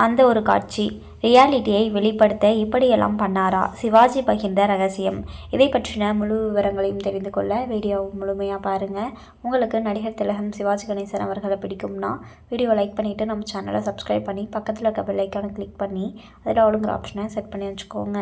அந்த ஒரு காட்சி. ரியாலிட்டியை வெளிப்படுத்த இப்படியெல்லாம் பண்ணாரா? சிவாஜி பகிர்ந்த ரகசியம். இதை பற்றின முழு விவரங்களையும் தெரிந்து கொள்ள வீடியோ முழுமையாக பாருங்கள் உங்களுக்கு நடிகர் திலகம் சிவாஜி கணேசன் அவர்களை பிடிக்கும்னா வீடியோ லைக் பண்ணிவிட்டு நம்ம சேனலை சப்ஸ்கிரைப் பண்ணி பக்கத்தில் இருக்க பெல்லைக்கான கிளிக் பண்ணி அதில் அவளுங்கிற ஆப்ஷனை செட் பண்ணி வச்சுக்கோங்க.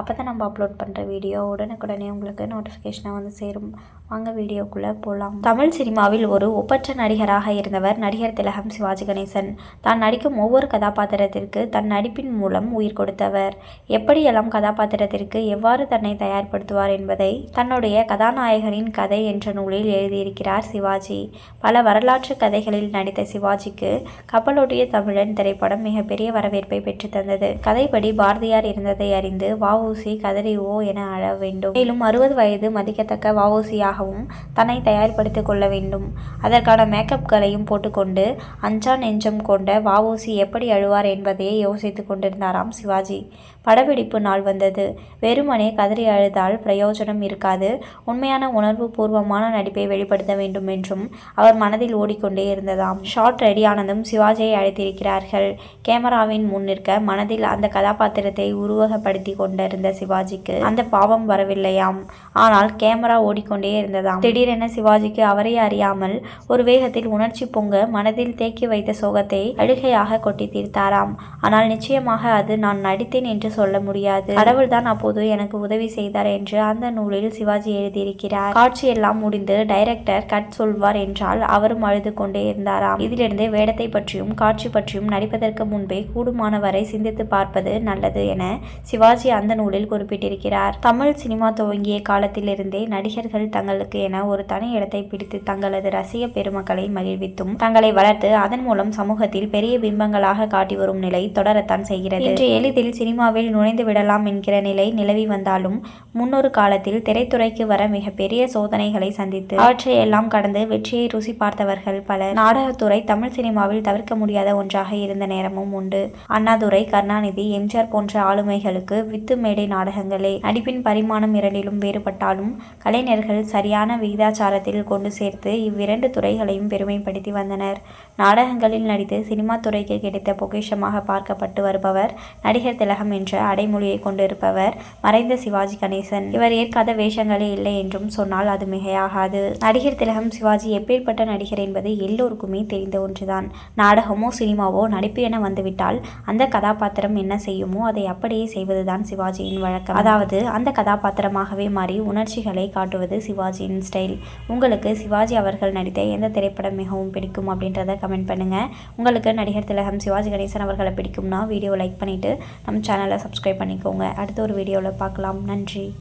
அப்போ தான் நம்ம அப்லோட் பண்ணுற வீடியோ உடனுக்குடனே உங்களுக்கு நோட்டிஃபிகேஷனாக வந்து சேரும். வாங்க வீடியோக்குள்ளே போகலாம் தமிழ் சினிமாவில் ஒரு ஒப்பற்ற நடிகராக இருந்தவர் நடிகர் திலகம் சிவாஜி கணேசன். தான் நடிக்கும் ஒவ்வொரு கதாபாத்திரத்திற்கு தன் நடிப்பின் மூலம் உயிர் கொடுத்தவர். எப்படியெல்லாம் கதாபாத்திரத்திற்கு எவ்வாறு தன்னை தயார்படுத்துவார் என்பதை தன்னுடைய கதாநாயகனின் கதை என்ற நூலில் எழுதியிருக்கிறார் சிவாஜி. பல வரலாற்று கதைகளில் நடித்த சிவாஜிக்கு கப்பலோட்டிய தமிழன் திரைப்படம் மிகப்பெரிய வரவேற்பை பெற்று தந்தது. கதைப்படி பாரதியார் இருந்ததை அறிந்து வஉசி கதறி ஓ என அழ வேண்டும். மேலும் அறுபது வயது மதிக்கத்தக்க வஉசியாகவும் தன்னை தயார்படுத்திக் கொள்ள வேண்டும். அதற்கான மேக்கப்களையும் போட்டுக்கொண்டு அஞ்சா நெஞ்சம் கொண்ட வஉசி எப்படி அழுவார் என்பதையே யோசித்துக் கொண்டிருந்தாராம் சிவாஜி படப்பிடிப்பு நாள் வந்தது. வெறுமனே கதறி அழுதால் பிரயோஜனம் இருக்காது. உண்மையான உணர்வு பூர்வமான நடிப்பை வெளிப்படுத்த வேண்டும் என்றும் அவர் மனதில் ஓடிக்கொண்டே இருந்ததாம். ஷார்ட் ரெடியானதும் சிவாஜியை அழைத்திருக்கிறார்கள். கேமராவின் முன் நிற்க மனதில் அந்த கதாபாத்திரத்தை உருவகப்படுத்தி கொண்டிருந்த சிவாஜிக்கு அந்த பாவம் வரவில்லையாம். ஆனால் கேமரா ஓடிக்கொண்டே இருந்ததாம். திடீரென சிவாஜிக்கு அவரை அறியாமல் ஒரு வேகத்தில் உணர்ச்சி பொங்க மனதில் தேக்கி வைத்த சோகத்தை அழுகையாக கொட்டி தீர்த்தாராம். ஆனால் நிச்சயமாக அது நான் நடித்தேன் என்று சொல்ல முடியாது. கடவுள்தான் அப்போது எனக்கு உதவி செய்தார் என்று அந்த நூலில் சிவாஜி எழுதியிருக்கிறார். காட்சியெல்லாம் முடிந்து டைரக்டர் கட் சொல்வார் என்றால் அவரும் அழுது கொண்டே இருந்தாராம். இதிலிருந்து வேடத்தை பற்றியும் காட்சி பற்றியும் நடிப்பதற்கு முன்பே கூடுமானவரை சிந்தித்து பார்ப்பது நல்லது என சிவாஜி அந்த நூலில் குறிப்பிட்டிருக்கிறார். தமிழ் சினிமா துவங்கிய காலத்திலிருந்தே நடிகர்கள் தங்களுக்கு என ஒரு தனி இடத்தை பிடித்து தங்களது ரசிக பெருமக்களை மகிழ்வித்தும் தங்களை வளர்த்து அதன் மூலம் சமூகத்தில் பெரிய பிம்பங்களாக காட்டி வரும் நிலை தொடரத்தான் செய்கிறது. இன்று எளிதில் சினிமாவில் நுழைந்து விடலாம் என்கிற நிலை நிலவி வந்தாலும் முன்னொரு காலத்தில் திரைத்துறைக்கு வர மிகப்பெரிய சோதனைகளை சந்தித்து அவற்றை எல்லாம் கடந்து வெற்றியை ருசி பார்த்தவர்கள் பலர். நாடகத்துறை தமிழ் சினிமாவில் தவிர்க்க முடியாத ஒன்றாக இருந்த நேரமும் உண்டு. அண்ணாதுரை கருணாநிதி எம்ஜிஆர் போன்ற ஆளுமைகளுக்கு வித்து மேடை நாடகங்களே. நடிப்பின் பரிமாணம் இரண்டிலும் வேறுபட்டாலும் கலைஞர்கள் சரியான விகிதாச்சாரத்தில் கொண்டு சேர்த்து இவ்விரண்டு துறைகளையும் பெருமைப்படுத்தி வந்தனர். நாடகங்களில் நடித்து சினிமா துறைக்கு கிடைத்த பொக்கிஷமாக பார்க்கப்பட்டு வருபவர் நடிகர் திலகம் என்று என்ற அடைமொழியை கொண்டிருப்பவர் மறைந்த சிவாஜி கணேசன். இவர் ஏற்காத வேஷங்களே இல்லை என்றும் சொன்னால் அது மிகையாகாது. நடிகர் திலகம் சிவாஜி எப்பேற்பட்ட நடிகர் என்பது எல்லோருக்குமே தெரிந்த ஒன்றுதான். நாடகமோ சினிமாவோ நடிப்பு என வந்துவிட்டால் அந்த கதாபாத்திரம் என்ன செய்யுமோ அதை அப்படியே செய்வதுதான் சிவாஜியின் வழக்கம். அதாவது அந்த கதாபாத்திரமாகவே மாறி உணர்ச்சிகளை காட்டுவது சிவாஜியின் ஸ்டைல். உங்களுக்கு சிவாஜி அவர்கள் நடித்த எந்த திரைப்படம் மிகவும் பிடிக்கும் அப்படின்றத கமெண்ட் பண்ணுங்கள் உங்களுக்கு நடிகர் திலகம் சிவாஜி கணேசன் அவர்களை பிடிக்கும்னா வீடியோ லைக் பண்ணிவிட்டு நம்ம சேனலை சப்ஸ்கிரைப் பண்ணிக்கோங்க. அடுத்த ஒரு வீடியோவில் பார்க்கலாம். நன்றி.